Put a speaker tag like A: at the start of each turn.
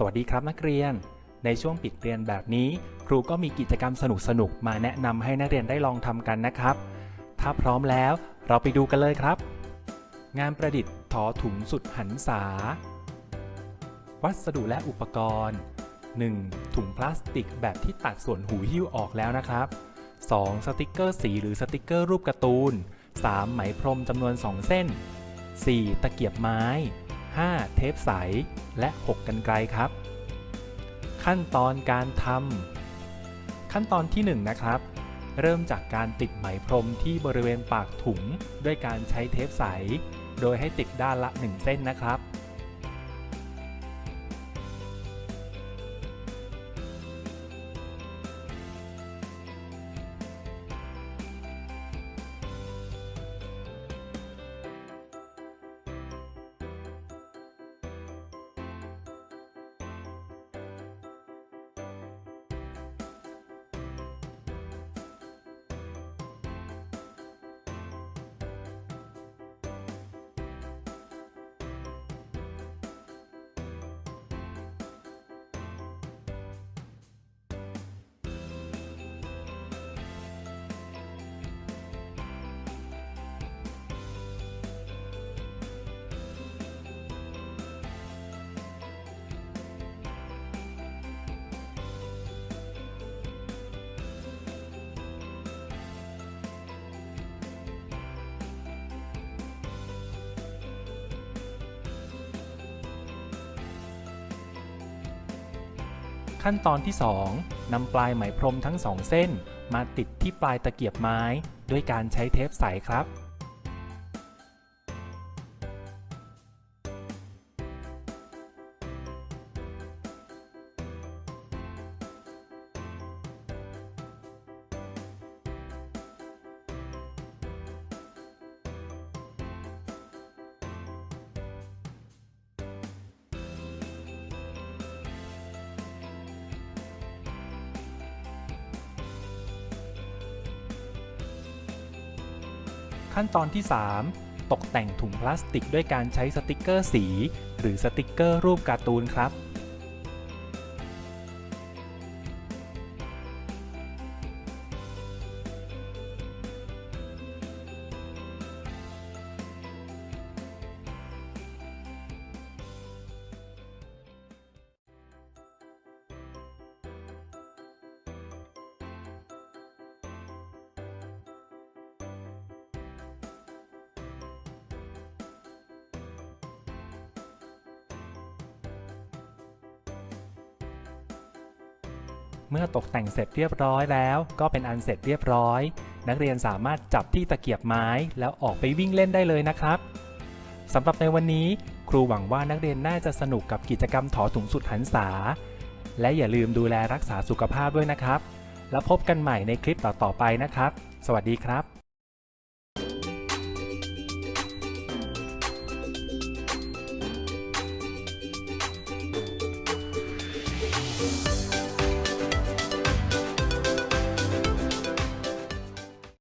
A: สวัสดีครับนักเรียน ในช่วงปิดเรียนแบบนี้ ครูก็มีกิจกรรมสนุกๆมาแนะนำให้นักเรียนได้ลองทำกันนะครับ ถ้าพร้อมแล้วเราไปดูกันเลยครับ งานประดิษฐ์ทอถุงสุดหันษา วัสดุและอุปกรณ์ 1. ถุงพลาสติกแบบที่ตัดส่วนหูหิ้วออกแล้วนะครับ 2. สติกเกอร์สีหรือสติกเกอร์รูปการ์ตูน 3. ไหมพรมจำนวน 2 เส้น 4. ตะเกียบไม้ 5. เทปใส และ 6 กันไกลครับ ขั้นตอนการทำขั้นตอนที่ 1 นะครับ เริ่มจากการติดไหมพรมที่บริเวณปากถุง ด้วยการใช้เทปใส โดยให้ติดด้านละ 1 เส้นนะครับ ขั้นตอนที่2นำปลายไหมพรมทั้งสองเส้น มาติดที่ปลายตะเกียบไม้ ด้วยการใช้เทปใสครับ ขั้นตอนที่ 3 ตกแต่งถุงพลาสติกด้วยการใช้สติกเกอร์สี หรือสติกเกอร์รูปการ์ตูนครับ เมื่อตกแต่งเสร็จเรียบร้อยแล้ว ก็เป็นอันเสร็จเรียบร้อย นักเรียนสามารถจับที่ตะเกียบไม้แล้วออกไปวิ่งเล่นได้เลยนะครับสำหรับในวันนี้ ครูหวังว่านักเรียนน่าจะสนุกกับกิจกรรมถอถุงสุดหันษา และอย่าลืมดูแลรักษาสุขภาพด้วยนะครับ แล้วพบกันใหม่ในคลิปต่อๆไปนะครับ สวัสดีครับ